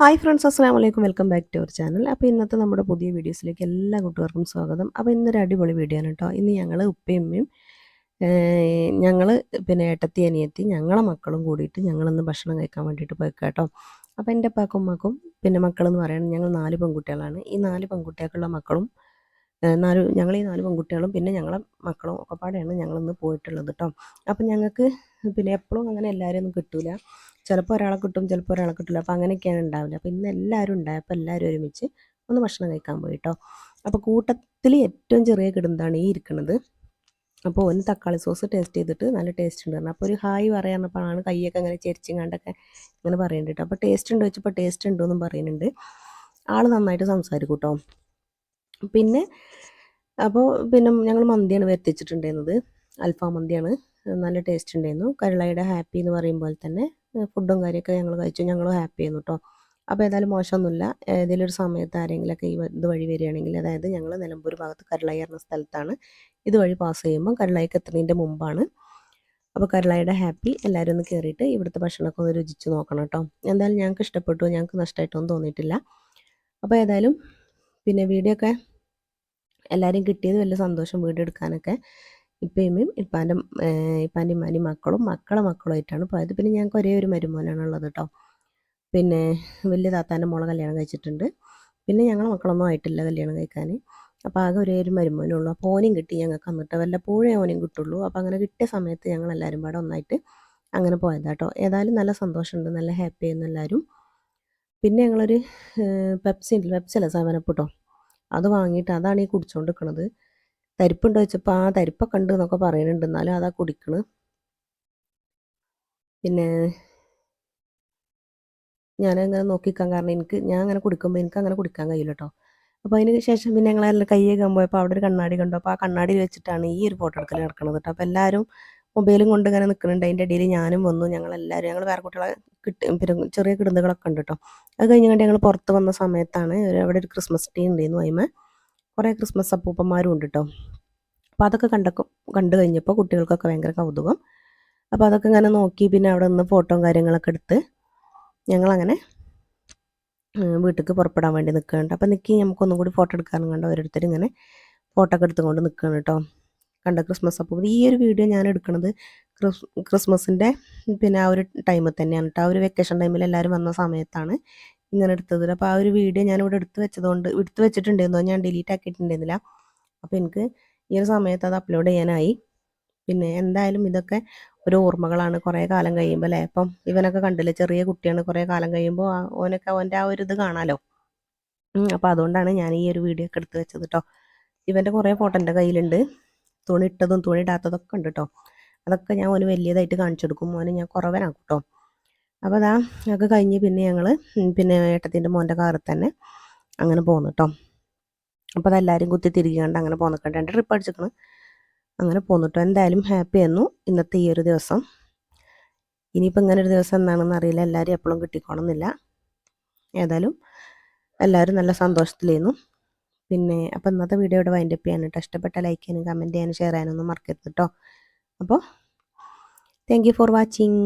Hi friends അസ്സാം വലൈക്കും welcome back to our channel അപ്പോൾ ഇന്നത്തെ നമ്മുടെ പുതിയ വീഡിയോസിലേക്ക് എല്ലാ കൂട്ടുകാർക്കും സ്വാഗതം. അപ്പോൾ ഇന്നൊരു അടിപൊളി വീഡിയോ ആണ് കേട്ടോ. ഇന്ന് ഞങ്ങൾ ഉപ്പയും ഉമ്മയും ഞങ്ങൾ പിന്നെ ഏട്ടത്തി അനിയത്തി ഞങ്ങളെ മക്കളും കൂടിയിട്ട് ഞങ്ങളിന്ന് ഭക്ഷണം കഴിക്കാൻ വേണ്ടിയിട്ട് പോയിക്കാം കേട്ടോ. അപ്പോൾ എന്റെ അപ്പാക്കും ഉമ്മക്കും പിന്നെ മക്കളെന്ന് പറയുന്നത് ഞങ്ങൾ നാല് പെൺകുട്ടികളാണ്. ഈ നാല് പെൺകുട്ടികൾക്കുള്ള മക്കളും നാല് ഞങ്ങൾ ഈ നാല് പെൺകുട്ടികളും പിന്നെ ഞങ്ങളെ മക്കളും ഒക്കെ പാടെയാണ് ഞങ്ങളിന്ന് പോയിട്ടുള്ളത് കേട്ടോ. അപ്പം ഞങ്ങൾക്ക് പിന്നെ എപ്പോഴും അങ്ങനെ എല്ലാവരും ഒന്നും കിട്ടൂല. ചിലപ്പോൾ ഒരാളെ കിട്ടും ചിലപ്പോൾ ഒരാളെ കിട്ടില്ല അപ്പോൾ അങ്ങനെയൊക്കെയാണ് ഉണ്ടാവില്ല അപ്പോൾ ഇന്ന് എല്ലാവരും ഉണ്ടായപ്പോൾ എല്ലാവരും ഒരുമിച്ച് ഒന്ന് ഭക്ഷണം കഴിക്കാൻ പോയി കേട്ടോ അപ്പോൾ കൂട്ടത്തിൽ ഏറ്റവും ചെറിയ കിടുന്നതാണ് ഈ ഇരിക്കുന്നത് അപ്പോൾ ഒന്ന് തക്കാളി സോസ് ടേസ്റ്റ് ചെയ്തിട്ട് നല്ല ടേസ്റ്റ് ഉണ്ട് പറഞ്ഞു. അപ്പോൾ ഒരു ഹായ് പറയാനപ്പോഴാണ് കൈയൊക്കെ അങ്ങനെ ചെരിച്ചിങ്ങാണ്ടൊക്കെ ഇങ്ങനെ പറയുന്നുണ്ട് കേട്ടോ. അപ്പോൾ ടേസ്റ്റ് ഉണ്ട് വെച്ചപ്പോൾ ടേസ്റ്റ് ഉണ്ടോ എന്നും പറയുന്നുണ്ട്. ആൾ നന്നായിട്ട് സംസാരിക്കും കേട്ടോ. പിന്നെ അപ്പോൾ പിന്നെ ഞങ്ങൾ മന്തിയാണ് വരുത്തിച്ചിട്ടുണ്ടായിരുന്നത്. അൽഫാം മന്തിയാണ്. നല്ല ടേസ്റ്റ് ഉണ്ടായിരുന്നു. കരളയുടെ ഹാപ്പി എന്ന് പറയുമ്പോൾ തന്നെ ഫുഡും കാര്യമൊക്കെ ഞങ്ങൾ കഴിച്ചു. ഞങ്ങൾ ഹാപ്പി ആയിരുന്നു കേട്ടോ അപ്പോൾ ഏതായാലും മോശമൊന്നുമില്ല. ഏതെങ്കിലും ഒരു സമയത്ത് ആരെങ്കിലുമൊക്കെ ഈ ഇത് വഴി വരികയാണെങ്കിൽ അതായത് ഞങ്ങൾ നിലമ്പൂർ ഭാഗത്ത് കരളായി എന്ന സ്ഥലത്താണ് ഇതുവഴി പാസ് ചെയ്യുമ്പോൾ കരളായിക്ക് എത്തുന്നതിന്റെ മുമ്പാണ്. അപ്പോൾ കരളായിയുടെ ഹാപ്പി എല്ലാവരും ഒന്ന് കയറിയിട്ട് ഇവിടുത്തെ ഭക്ഷണമൊക്കെ ഒന്ന് രുചിച്ച് നോക്കണം കേട്ടോ എന്തായാലും ഞങ്ങൾക്ക് ഇഷ്ടപ്പെട്ടു. ഞങ്ങൾക്ക് നഷ്ടമായിട്ടൊന്നും തോന്നിയിട്ടില്ല. അപ്പോൾ ഏതായാലും പിന്നെ വീഡിയോ ഒക്കെ എല്ലാവരും കിട്ടിയത് വലിയ സന്തോഷം വീഡിയോ എടുക്കാനൊക്കെ ഇപ്പയും ഇപ്പാന്റെ ഇപ്പാന്റെ ഇമ്മാന്റെ മക്കളും മക്കളെ മക്കളുമായിട്ടാണ് പോയത്. പിന്നെ ഞങ്ങൾക്ക് ഒരേ ഒരു മരുമോനാണ് ഉള്ളത് കേട്ടോ പിന്നെ വലിയ താത്താന്റെ മോളെ കല്യാണം കഴിച്ചിട്ടുണ്ട്. പിന്നെ ഞങ്ങളെ മക്കളൊന്നും ആയിട്ടില്ല കല്യാണം കഴിക്കാൻ അപ്പോൾ ആകെ ഒരേ ഒരു മരുമോനുള്ളൂ അപ്പോൾ ഓനും കിട്ടി ഞങ്ങൾക്ക് വല്ല വല്ലപ്പോഴേ ഓനും കിട്ടുള്ളൂ. അപ്പോൾ അങ്ങനെ കിട്ടിയ സമയത്ത് ഞങ്ങൾ എല്ലാവരും പാടെ ഒന്നായിട്ട് അങ്ങനെ പോയതാട്ടോ ഏതായാലും നല്ല സന്തോഷമുണ്ട്. നല്ല ഹാപ്പി ആയിരുന്നു എല്ലാവരും പിന്നെ ഞങ്ങളൊരു പെപ്സി പെപ്സി അല്ല കേട്ടോ അത് വാങ്ങിയിട്ട് അതാണ് ഈ കുടിച്ചുകൊണ്ട് നിൽക്കുന്നത് തരിപ്പുണ്ടോ വെച്ചപ്പോൾ ആ തരിപ്പൊക്കെ ഉണ്ട് എന്നൊക്കെ പറയുന്നുണ്ട് എന്നാലും അതാ കുടിക്കണ്. പിന്നെ ഞാനങ്ങനെ നോക്കിക്കാൻ കാരണം എനിക്ക് ഞാൻ അങ്ങനെ കുടിക്കുമ്പോൾ എനിക്ക് അങ്ങനെ കുടിക്കാൻ കഴിയില്ല കേട്ടോ അപ്പോൾ അതിന് ശേഷം പിന്നെ ഞങ്ങളെല്ലാം കൈ കഴുകാൻ പോയപ്പോൾ അവിടെ ഒരു കണ്ണാടി കണ്ടു. അപ്പോൾ ആ കണ്ണാടിയിൽ വെച്ചിട്ടാണ് ഈ ഒരു ഫോട്ടോ എടുക്കൽ നടക്കുന്നത് കേട്ടോ അപ്പോൾ എല്ലാവരും മൊബൈലും കൊണ്ട് ഇങ്ങനെ നിൽക്കുന്നുണ്ട് അതിന്റെ ഇടയിൽ ഞാനും വന്നു. ഞങ്ങളെല്ലാവരും ഞങ്ങൾ വേറെ കുട്ടികളെ കിട്ടി പിന്നെ ചെറിയ കിടന്നുകളൊക്കെ ഉണ്ട് കേട്ടോ അത് കഴിഞ്ഞ് ഞങ്ങൾ പുറത്ത് വന്ന സമയത്താണ് അവിടെ ഒരു ക്രിസ്മസ് ട്രീ ഉണ്ടായിരുന്നു അതിമ കുറേ ക്രിസ്മസ് അപ്പൂപ്പന്മാരും ഉണ്ട് കേട്ടോ അപ്പോൾ അതൊക്കെ കണ്ടൊക്കെ കണ്ടു കഴിഞ്ഞപ്പോൾ കുട്ടികൾക്കൊക്കെ ഭയങ്കര കൗതുകം. അപ്പോൾ അതൊക്കെ ഇങ്ങനെ നോക്കി പിന്നെ അവിടെ നിന്ന് ഫോട്ടോയും കാര്യങ്ങളൊക്കെ എടുത്ത് ഞങ്ങളങ്ങനെ വീട്ടിലേക്ക് പുറപ്പെടാൻ വേണ്ടി നിൽക്കുന്നുണ്ട്. അപ്പോൾ നിൽക്കി നമുക്കൊന്നും കൂടി ഫോട്ടോ എടുക്കാനും കണ്ട. ഓരോരുത്തർ ഇങ്ങനെ ഫോട്ടോ ഒക്കെ എടുത്തുകൊണ്ട് നിൽക്കുകയാണ് കേട്ടോ. കണ്ട ക്രിസ്മസ് അപ്പോൾ ഈ ഒരു വീഡിയോ ഞാൻ എടുക്കുന്നത് ക്രിസ് ക്രിസ്മസിന്റെ പിന്നെ ആ ഒരു ടൈമിൽ തന്നെയാണ് കേട്ടോ. ആ ഒരു വെക്കേഷൻ ടൈമിൽ എല്ലാവരും വന്ന സമയത്താണ്. ഇങ്ങനെ എടുത്തത് അപ്പോൾ ആ ഒരു വീഡിയോ ഞാൻ ഇവിടെ എടുത്ത് വെച്ചതുകൊണ്ട് എടുത്ത് വെച്ചിട്ടുണ്ടായിരുന്നു ഞാൻ ഡിലീറ്റ് ആക്കിയിട്ടുണ്ടായിരുന്നില്ല അപ്പോൾ എനിക്ക് ഈ ഒരു സമയത്ത് അത് അപ്ലോഡ് ചെയ്യാനായി. പിന്നെ എന്തായാലും ഇതൊക്കെ ഒരു ഓർമ്മകളാണ് കുറേ കാലം കഴിയുമ്പോൾ അല്ലേ? അപ്പം ഇവനൊക്കെ കണ്ടില്ലേ ചെറിയ കുട്ടിയാണ് കുറേ കാലം കഴിയുമ്പോൾ ഓനൊക്കെ അവന്റെ ആ ഒരു ഇത് കാണാലോ? അപ്പോൾ അതുകൊണ്ടാണ് ഞാൻ ഈ ഒരു വീഡിയോ ഒക്കെ എടുത്ത് വെച്ചത് കേട്ടോ ഇവന്റെ കുറേ ഫോട്ടോ എന്റെ കയ്യിലുണ്ട്. തുണി ഇട്ടതും തുണി ഇടാത്തതൊക്കെ ഉണ്ട് കേട്ടോ അതൊക്കെ ഞാൻ ഓന് വലിയതായിട്ട് കാണിച്ചു കൊടുക്കും. ഓന് ഞാൻ കുറവനാക്കും കേട്ടോ അപ്പോൾ അതാ ഒക്കെ കഴിഞ്ഞ് പിന്നെ ഞങ്ങൾ പിന്നെ ഏട്ടത്തിന്റെ മോന്റെ കാറിൽ തന്നെ അങ്ങനെ പോകുന്നു കേട്ടോ അപ്പോൾ അതെല്ലാവരും കുത്തി തിരികണ്ട് അങ്ങനെ പോന്നിട്ടുണ്ട് രണ്ട് ട്രിപ്പ് അടിച്ചിരിക്കണം അങ്ങനെ പോന്നു കേട്ടോ എന്തായാലും ഹാപ്പി ആയിരുന്നു ഇന്നത്തെ ഈ ഒരു ദിവസം. ഇനിയിപ്പോൾ ഇങ്ങനെ ഒരു ദിവസം എന്താണെന്ന് അറിയില്ല. എല്ലാവരും എപ്പോഴും കിട്ടിക്കോണമെന്നില്ല ഏതായാലും എല്ലാവരും നല്ല സന്തോഷത്തിലായിരുന്നു. പിന്നെ അപ്പോൾ ഇന്നത്തെ വീഡിയോ ഇവിടെ വൈൻഡപ്പ് ചെയ്യാൻ കേട്ടോ ഇഷ്ടപ്പെട്ട ലൈക്ക് ചെയ്യാനും കമന്റ് ചെയ്യാനും ഷെയർ ചെയ്യാനൊന്നും മറക്കരുത് കേട്ടോ അപ്പോൾ താങ്ക് യു ഫോർ വാച്ചിങ്